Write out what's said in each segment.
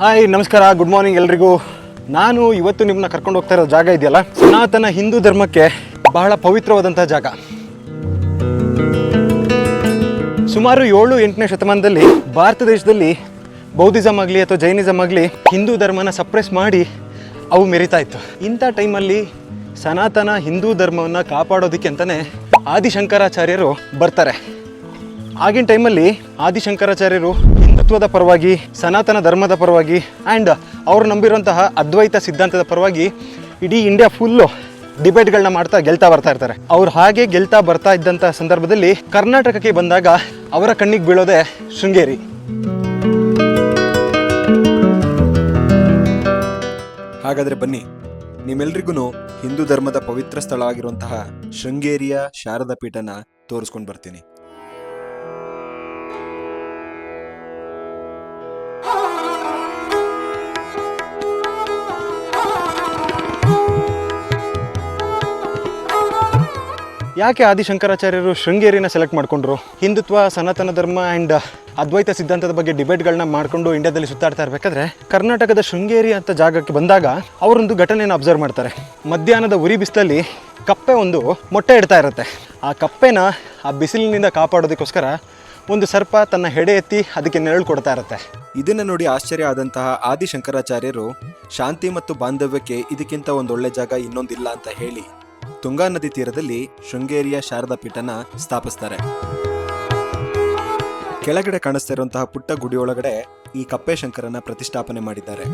Hi ನಮಸ್ಕಾರ good morning ಎಲ್ರಿಗೂ. ನಾನು ಇವತ್ತು ನಿಮ್ಮನ್ನ ಕರ್ಕೊಂಡು ಹೋಗ್ತಾ ಇರೋ ಜಾಗ ಇದೆಯಲ್ಲ? ಸನಾತನ ಹಿಂದೂ ಧರ್ಮಕ್ಕೆ ಬಹಳ ಪವಿತ್ರವಾದಂಥ ಜಾಗ. ಸುಮಾರು ಏಳು ಎಂಟನೇ ಶತಮಾನದಲ್ಲಿ ಭಾರತ ದೇಶದಲ್ಲಿ ಬೌದ್ಧಿಸಮ್ ಆಗಲಿ ಅಥವಾ ಜೈನಿಸಮ್ ಆಗಲಿ ಹಿಂದೂ ಧರ್ಮನ ಸಪ್ರೆಸ್ ಮಾಡಿ ಅವು ಮೆರಿತಾ ಇತ್ತು. ಇಂಥ ಟೈಮಲ್ಲಿ ಸನಾತನ ಹಿಂದೂ ಧರ್ಮವನ್ನು ಕಾಪಾಡೋದಕ್ಕೆ ಅಂತಲೇ ಆದಿಶಂಕರಾಚಾರ್ಯರು ಬರ್ತಾರೆ. ಆಗಿನ ಟೈಮಲ್ಲಿ ಆದಿಶಂಕರಾಚಾರ್ಯರು ಹಿಂದುತ್ವದ ಪರವಾಗಿ, ಸನಾತನ ಧರ್ಮದ ಪರವಾಗಿ ಆ್ಯಂಡ್ ಅವ್ರು ನಂಬಿರುವಂತಹ ಅದ್ವೈತ ಸಿದ್ಧಾಂತದ ಪರವಾಗಿ ಇಡೀ ಇಂಡಿಯಾ ಫುಲ್ಲು ಡಿಬೇಟ್ಗಳನ್ನ ಮಾಡ್ತಾ ಗೆಲ್ತಾ ಬರ್ತಾ ಇರ್ತಾರೆ. ಅವ್ರು ಹಾಗೆ ಗೆಲ್ತಾ ಬರ್ತಾ ಇದ್ದಂಥ ಸಂದರ್ಭದಲ್ಲಿ ಕರ್ನಾಟಕಕ್ಕೆ ಬಂದಾಗ ಅವರ ಕಣ್ಣಿಗೆ ಬೀಳೋದೆ ಶೃಂಗೇರಿ. ಹಾಗಾದರೆ ಬನ್ನಿ ನಿಮ್ಮೆಲ್ರಿಗೂ ಹಿಂದೂ ಧರ್ಮದ ಪವಿತ್ರ ಸ್ಥಳ ಆಗಿರುವಂತಹ ಶೃಂಗೇರಿಯ ಶಾರದಾ ಪೀಠನ ತೋರಿಸ್ಕೊಂಡು ಬರ್ತೀನಿ. ಯಾಕೆ ಆದಿಶಂಕರಾಚಾರ್ಯರು ಶೃಂಗೇರಿನ ಸೆಲೆಕ್ಟ್ ಮಾಡಿಕೊಂಡ್ರು? ಹಿಂದುತ್ವ, ಸನಾತನ ಧರ್ಮ ಆ್ಯಂಡ್ ಅದ್ವೈತ ಸಿದ್ಧಾಂತದ ಬಗ್ಗೆ ಡಿಬೇಟ್ಗಳನ್ನ ಮಾಡಿಕೊಂಡು ಇಂಡಿಯಾದಲ್ಲಿ ಸುತ್ತಾಡ್ತಾ ಇರಬೇಕಾದ್ರೆ, ಕರ್ನಾಟಕದ ಶೃಂಗೇರಿ ಅಂತ ಜಾಗಕ್ಕೆ ಬಂದಾಗ ಅವರೊಂದು ಘಟನೆಯನ್ನು ಅಬ್ಸರ್ವ್ ಮಾಡ್ತಾರೆ. ಮಧ್ಯಾಹ್ನದ ಉರಿ ಬಿಸಿಲಲ್ಲಿ ಕಪ್ಪೆ ಒಂದು ಮೊಟ್ಟೆ ಇಡ್ತಾ ಇರುತ್ತೆ. ಆ ಕಪ್ಪೆನ ಆ ಬಿಸಿಲಿನಿಂದ ಕಾಪಾಡೋದಕ್ಕೋಸ್ಕರ ಒಂದು ಸರ್ಪ ತನ್ನ ಹೆಡೆ ಎತ್ತಿ ಅದಕ್ಕೆ ನೆರಳು ಕೊಡ್ತಾ ಇರುತ್ತೆ. ಇದನ್ನು ನೋಡಿ ಆಶ್ಚರ್ಯ ಆದಂತಹ ಆದಿಶಂಕರಾಚಾರ್ಯರು ಶಾಂತಿ ಮತ್ತು ಬಾಂಧವ್ಯಕ್ಕೆ ಇದಕ್ಕಿಂತ ಒಂದೊಳ್ಳೆ ಜಾಗ ಇನ್ನೊಂದಿಲ್ಲ ಅಂತ ಹೇಳಿ ತುಂಗಾ ನದಿ ತೀರದಲ್ಲಿ ಶೃಂಗೇರಿಯ ಶಾರದಾ ಪೀಠನ ಸ್ಥಾಪಿಸ್ತಾರೆ. ಕೆಳಗಡೆ ಕಾಣಿಸ್ತಾ ಇರುವಂತಹ ಪುಟ್ಟ ಗುಡಿಯೊಳಗಡೆ ಈ ಕಪ್ಪೆ ಶಂಕರನ ಪ್ರತಿಷ್ಠಾಪನೆ ಮಾಡಿದ್ದಾರೆ.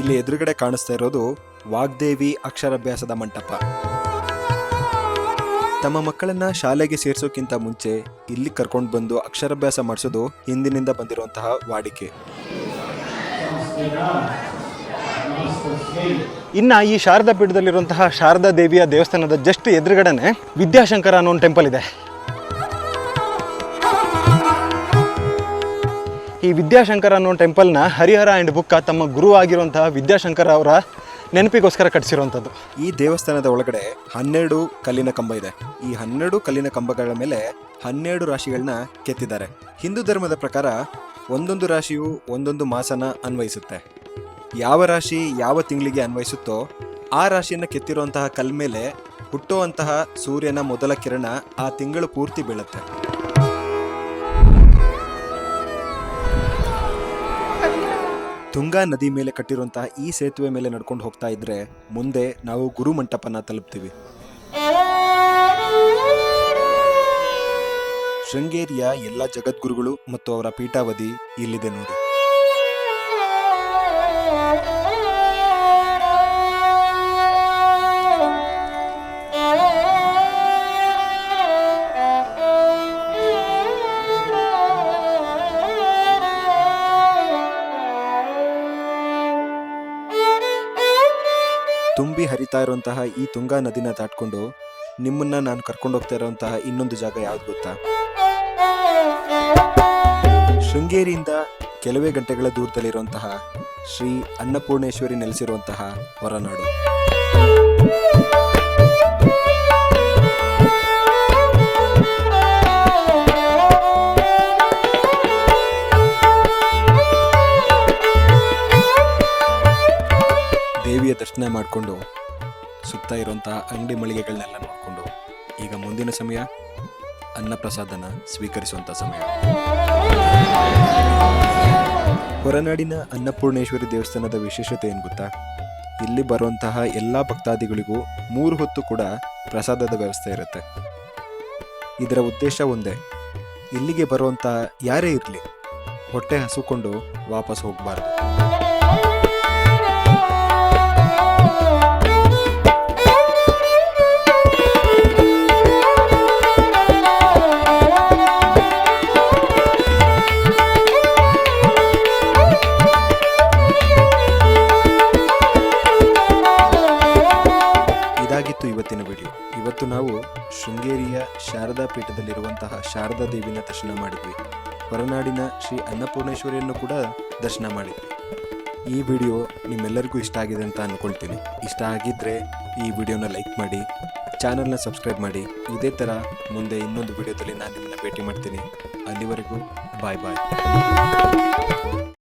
ಇಲ್ಲಿ ಎದುರುಗಡೆ ಕಾಣಿಸ್ತಾ ಇರೋದು ವಾಗ್ದೇವಿ ಅಕ್ಷರಾಭ್ಯಾಸದ ಮಂಟಪ. ತಮ್ಮ ಮಕ್ಕಳನ್ನ ಶಾಲೆಗೆ ಸೇರಿಸೋಕ್ಕಿಂತ ಮುಂಚೆ ಇಲ್ಲಿ ಕರ್ಕೊಂಡು ಬಂದು ಅಕ್ಷರಾಭ್ಯಾಸ ಮಾಡಿಸೋದು ಹಿಂದಿನಿಂದ ಬಂದಿರುವಂತಹ ವಾಡಿಕೆ. ಇನ್ನ ಈ ಶಾರದಾ ಪೀಠದಲ್ಲಿರುವಂತಹ ಶಾರದಾ ದೇವಿಯ ದೇವಸ್ಥಾನದ ಜಸ್ಟ್ ಎದುರುಗಡೆನೆ ವಿದ್ಯಾಶಂಕರ ಅನ್ನೋ ಒಂದು ಟೆಂಪಲ್ ಇದೆ. ಈ ವಿದ್ಯಾಶಂಕರ ಅನ್ನೋ ಟೆಂಪಲ್ನ ಹರಿಹರ ಆ್ಯಂಡ್ ಬುಕ್ಕ ತಮ್ಮ ಗುರು ಆಗಿರುವಂತಹ ವಿದ್ಯಾಶಂಕರ ಅವರ ನೆನಪಿಗೋಸ್ಕರ ಕಟ್ಟಿಸಿರುವಂಥದ್ದು ಈ ದೇವಸ್ಥಾನದ ಒಳಗಡೆ ಹನ್ನೆರಡು ಕಲ್ಲಿನ ಕಂಬ ಇದೆ. ಈ ಹನ್ನೆರಡು ಕಲ್ಲಿನ ಕಂಬಗಳ ಮೇಲೆ ಹನ್ನೆರಡು ರಾಶಿಗಳನ್ನ ಕೆತ್ತಿದ್ದಾರೆ. ಹಿಂದೂ ಧರ್ಮದ ಪ್ರಕಾರ ಒಂದೊಂದು ರಾಶಿಯು ಒಂದೊಂದು ಮಾಸನ ಅನ್ವಯಿಸುತ್ತೆ. ಯಾವ ರಾಶಿ ಯಾವ ತಿಂಗಳಿಗೆ ಅನ್ವಯಿಸುತ್ತೋ ಆ ರಾಶಿಯನ್ನು ಕೆತ್ತಿರುವಂತಹ ಕಲ್ ಮೇಲೆ ಹುಟ್ಟುವಂತಹ ಸೂರ್ಯನ ಮೊದಲ ಕಿರಣ ಆ ತಿಂಗಳು ಪೂರ್ತಿ ಬೀಳುತ್ತೆ. ತುಂಗಾ ನದಿ ಮೇಲೆ ಕಟ್ಟಿರುವಂತಹ ಈ ಸೇತುವೆ ಮೇಲೆ ನಡ್ಕೊಂಡು ಹೋಗ್ತಾ ಇದ್ರೆ ಮುಂದೆ ನಾವು ಗುರು ಮಂಟಪನ ತಲುಪ್ತೀವಿ. ಶೃಂಗೇರಿಯ ಎಲ್ಲ ಜಗದ್ಗುರುಗಳು ಮತ್ತು ಅವರ ಪೀಠಾವಧಿ ಇಲ್ಲಿದೆ ನೋಡಿ. ತುಂಬಿ ಹರಿತಾ ಇರುವಂತಹ ಈ ತುಂಗಾ ನದಿನ ದಾಟ್ಕೊಂಡು ನಿಮ್ಮನ್ನ ನಾನು ಕರ್ಕೊಂಡು ಹೋಗ್ತಾ ಇರುವಂತಹ ಇನ್ನೊಂದು ಜಾಗ ಯಾವ್ದು ಗೊತ್ತಾ? ಶೃಂಗೇರಿಯಿಂದ ಕೆಲವೇ ಗಂಟೆಗಳ ದೂರದಲ್ಲಿರುವಂತಹ ಶ್ರೀ ಅನ್ನಪೂರ್ಣೇಶ್ವರಿ ನೆಲೆಸಿರುವಂತಹ ಹೊರನಾಡು. ದರ್ಶನ ಮಾಡಿಕೊಂಡು ಸುತ್ತ ಇರುವಂತಹ ಅಂಗಡಿ ಮಳಿಗೆಗಳನ್ನೆಲ್ಲ ನೋಡಿಕೊಂಡು ಈಗ ಮುಂದಿನ ಸಮಯ ಅನ್ನಪ್ರಸಾದನ ಸ್ವೀಕರಿಸುವಂಥ ಸಮಯ. ಹೊರನಾಡಿನ ಅನ್ನಪೂರ್ಣೇಶ್ವರಿ ದೇವಸ್ಥಾನದ ವಿಶೇಷತೆ ಏನು ಗೊತ್ತಾ? ಇಲ್ಲಿ ಬರುವಂತಹ ಎಲ್ಲ ಭಕ್ತಾದಿಗಳಿಗೂ ಮೂರು ಹೊತ್ತು ಕೂಡ ಪ್ರಸಾದದ ವ್ಯವಸ್ಥೆ ಇರುತ್ತೆ. ಇದರ ಉದ್ದೇಶ ಒಂದೇ, ಇಲ್ಲಿಗೆ ಬರುವಂತಹ ಯಾರೇ ಇರಲಿ, ಹೊಟ್ಟೆ ಹಸುಕೊಂಡು ವಾಪಸ್ ಹೋಗಬಾರ್ದು. ಶೃಂಗೇರಿಯ ಶಾರದಾ ಪೀಠದಲ್ಲಿರುವಂತಹ ಶಾರದಾ ದೇವಿನ ದರ್ಶನ ಮಾಡಿದ್ವಿ. ಹೊರನಾಡಿನ ಶ್ರೀ ಅನ್ನಪೂರ್ಣೇಶ್ವರಿಯನ್ನು ಕೂಡ ದರ್ಶನ ಮಾಡಿದ್ವಿ. ಈ ವಿಡಿಯೋ ನಿಮ್ಮೆಲ್ಲರಿಗೂ ಇಷ್ಟ ಆಗಿದೆ ಅಂತ ಅಂದ್ಕೊಳ್ತೀನಿ ಇಷ್ಟ ಆಗಿದ್ದರೆ ಈ ವಿಡಿಯೋನ ಲೈಕ್ ಮಾಡಿ, ಚಾನಲ್ನ ಸಬ್ಸ್ಕ್ರೈಬ್ ಮಾಡಿ. ಇದೇ ಥರ ಮುಂದೆ ಇನ್ನೊಂದು ವಿಡಿಯೋದಲ್ಲಿ ನಾನು ನಿಮ್ಮನ್ನು ಭೇಟಿ ಮಾಡ್ತೀನಿ. ಅಲ್ಲಿವರೆಗೂ ಬಾಯ್ ಬಾಯ್.